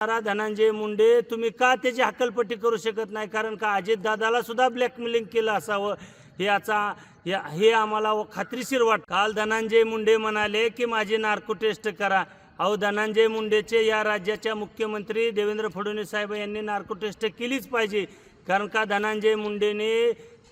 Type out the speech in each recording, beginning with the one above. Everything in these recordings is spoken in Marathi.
धनंजय मुंडे तुम्ही का त्याची हकलपट्टी करू शकत नाही? कारण का अजितदादाला सुद्धा ब्लॅकमेलिंग केलं असावं? हे याचा या हे आम्हाला खात्रीशीर वाट काल धनंजय मुंडे म्हणाले की माझी नार्को टेस्ट करा. अहो धनंजय मुंडेचे या राज्याच्या मुख्यमंत्री देवेंद्र फडणवीस साहेब यांनी नार्को टेस्ट केलीच पाहिजे. कारण का धनंजय मुंडेने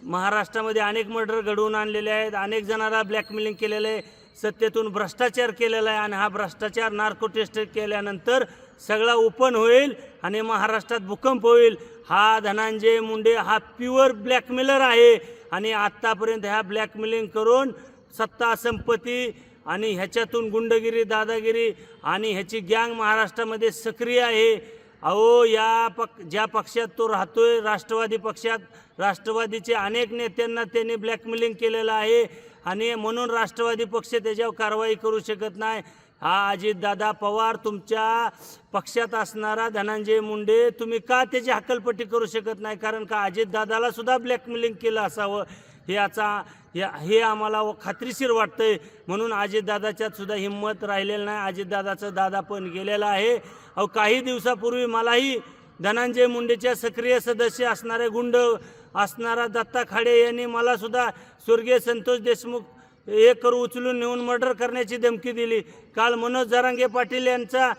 महाराष्ट्रामध्ये अनेक मर्डर घडवून आणलेले आहेत अनेक जणांना ब्लॅकमेलिंग केलेलं आहे. सत्तेतून भ्रष्टाचार केलेला आहे आणि हा भ्रष्टाचार नार्को टेस्ट केल्यानंतर सगळा ओपन होईल आणि महाराष्ट्रात भूकंप होईल. हा धनंजय मुंडे हा प्युअर ब्लॅकमेलर आहे आणि आत्तापर्यंत ह्या ब्लॅकमेलिंग करून सत्ता संपत्ती आणि ह्याच्यातून गुंडगिरी दादागिरी आणि ह्याची गँग महाराष्ट्रामध्ये सक्रिय आहे. अहो या पक ज्या पक्षात तो राहतोय राष्ट्रवादी पक्षात राष्ट्रवादीचे अनेक नेत्यांना त्यांनी ब्लॅकमेलिंग केलेलं आहे. आणि म्हणून राष्ट्रवादी पक्ष त्याच्यावर कारवाई करू शकत नाही. हा अजितदादा पवार तुमच्या पक्षात असणारा धनंजय मुंडे तुम्ही का त्याची हकलपट्टी करू शकत नाही? कारण का अजितदादाला सुद्धा ब्लॅकमेलिंग केलं असावं? हे याचा या हे आम्हाला खात्रीशीर वाटतंय. म्हणून अजितदादाच्यात सुद्धा हिंमत राहिलेलं नाही. अजितदादाचं दादा पण गेलेला आहे. अहो काही दिवसापूर्वी मलाही धनंजय मुंडेच्या सक्रिय सदस्य असणारे गुंड असणारा दत्ता खाडे यांनी मला सुद्धा स्वर्गीय संतोष देशमुख एक करू उचलून नेऊन मर्डर करण्याची धमकी दिली. काल मनोज जरांगे पाटील यांचा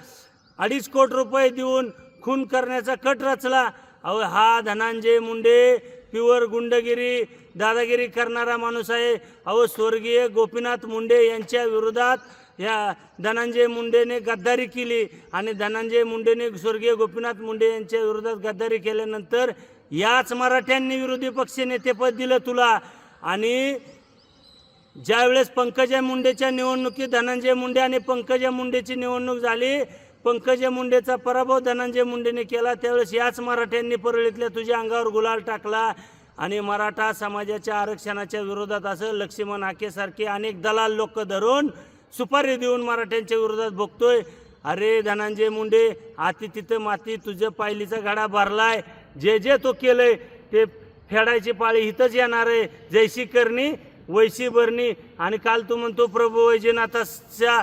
अडीच कोटी रुपये देऊन खून करण्याचा कट रचला. अहो हा धनंजय मुंडे प्युअर गुंडगिरी दादागिरी करणारा माणूस आहे. अहो स्वर्गीय गोपीनाथ मुंडे यांच्या विरोधात या धनंजय मुंडेने गद्दारी केली आणि धनंजय मुंडेने स्वर्गीय गोपीनाथ मुंडे यांच्या विरोधात गद्दारी केल्यानंतर याच मराठ्यांनी विरोधी पक्ष नेतेपद दिलं तुला. आणि ज्यावेळेस पंकजा मुंडेच्या निवडणुकीत धनंजय मुंडे आणि पंकजा मुंडेची निवडणूक झाली पंकजा मुंडेचा पराभव धनंजय मुंडेने केला. त्यावेळेस याच मराठ्यांनी परळीतल्या तुझ्या अंगावर गुलाल टाकला आणि मराठा समाजाच्या आरक्षणाच्या विरोधात असं लक्ष्मण हाकेसारखे अनेक दलाल लोक धरून सुपारी देऊन मराठ्यांच्या विरोधात बघतोय अरे धनंजय मुंडे आती तिथं माती तुझं पायलीचा गाडा भरलाय. जे जे तो केलंय ते फेडायची पाळी इथंच येणार आहे. जैशी करणी वैशी भरणी आणि काल तू म्हणतो प्रभू वैजनाथाच्या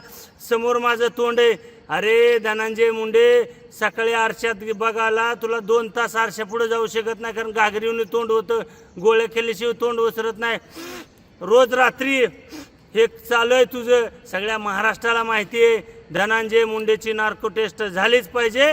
समोर माझं तोंड आहे. अरे धनंजय मुंडे सकाळी आरशात बघायला तुला दोन तास आरशा पुढे जाऊ शकत नाही कारण घागरीवनी तोंड होतं. गोळ्या केल्याशिवाय तोंड ओसरत नाही. रोज रात्री हे चालू आहे तुझं. सगळ्या महाराष्ट्राला माहिती आहे धनंजय मुंडेची नार्को टेस्ट झालीच पाहिजे.